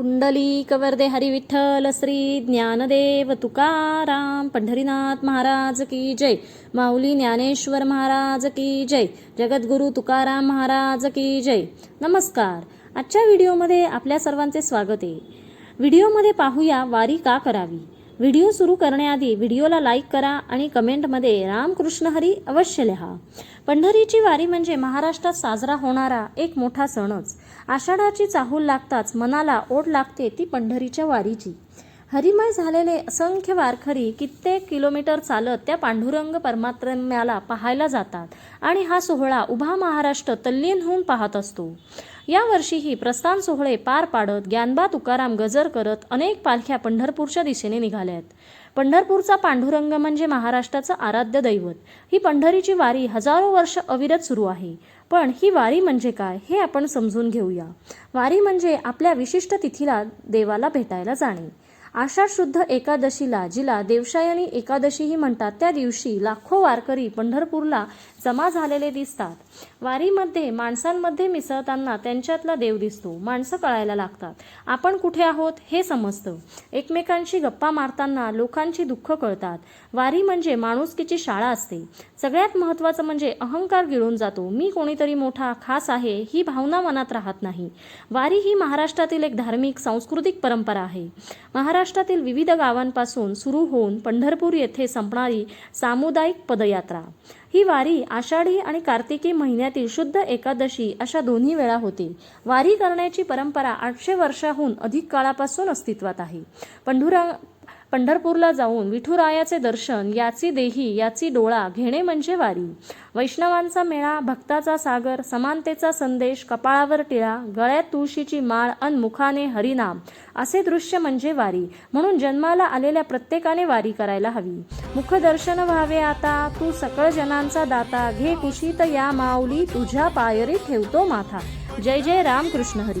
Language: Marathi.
कुंडली कवर्दे हरिविठ्ठल श्री ज्ञानदेव तुकाराम पंढरीनाथ महाराज की जय माऊली ज्ञानेश्वर महाराज की जय जगद्गुरू तुकाराम महाराज की जय. नमस्कार. आजच्या व्हिडिओमध्ये आपल्या सर्वांचे स्वागत आहे. व्हिडिओमध्ये पाहूया वारी का करावी? व्हिडिओ सुरू करण्याआधी व्हिडिओला लाईक करा आणि कमेंटमध्ये रामकृष्ण हरी अवश्य लिहा. पंढरीची वारी म्हणजे महाराष्ट्रात साजरा होणारा एक मोठा सणच. आषाढाची चाहूल लागताच मनाला ओढ लागते ती पंढरीच्या वारीची. हरिमय झालेले असंख्य वारखरी कित्येक किलोमीटर चालत त्या पांडुरंग परमात्म्याला पाहायला जातात आणि हा सोहळा उभा महाराष्ट्र तल्लीन होऊन पाहत असतो. यावर्षीही प्रस्थान सोहळे पार पाडत ज्ञानबा तुकाराम गजर करत अनेक पालख्या पंढरपूरच्या दिशेने निघाल्यात पंढरपूरचा पांडुरंग म्हणजे महाराष्ट्राचं आराध्य दैवत. ही पंढरीची वारी हजारो वर्ष अविरत सुरू आहे. पण ही वारी म्हणजे काय हे आपण समजून घेऊया. वारी म्हणजे आपल्या विशिष्ट तिथीला देवाला भेटायला जाणे. आषाढ शुद्ध एकादशीला जिला देवशायनी एकादशीही म्हणतात त्या दिवशी लाखो वारकरी पंढरपूरला जमा झालेले दिसतात. वारीमध्ये माणसांमध्ये मिसळताना त्यांच्यातला देव दिसतो माणसं कळायला लागतात. आपण कुठे आहोत हे समजतं. एकमेकांशी गप्पा मारताना लोकांची दुःख कळतात. वारी म्हणजे माणुसकीची शाळा असते. सगळ्यात महत्त्वाचं म्हणजे अहंकार गिळून जातो. मी कोणीतरी मोठा खास आहे ही भावना मनात राहत नाही. वारी ही महाराष्ट्रातील एक धार्मिक सांस्कृतिक परंपरा आहे. महाराष्ट्रातील विविध गावांपासून सुरू होऊन पंढरपूर येथे संपणारी सामुदायिक पदयात्रा. ही वारी आषाढी आणि कार्तिकी महिन्यातील शुद्ध एकादशी अशा दोन्ही वेळा होते. वारी करण्याची परंपरा आठशे वर्षाहून अधिक काळापासून अस्तित्वात आहे. पंढुरा पंढरपूरला जाऊन विठुरायाचे दर्शन याची देही याची डोळा घेणे म्हणजे वारी. वैष्णवांचा मेळा भक्ताचा सागर समानतेचा संदेश कपाळावर टिळा गळ्यात तुळशीची माळ अन मुखाने हरिनाम असे दृश्य म्हणजे वारी. म्हणून जन्माला आलेल्या प्रत्येकाने वारी करायला हवी. मुखदर्शन व्हावे आता तू सकळ जनांचा दाता घे कुशीत या माऊली तुझ्या पायरी ठेवतो माथा. जय जय राम कृष्ण हरी.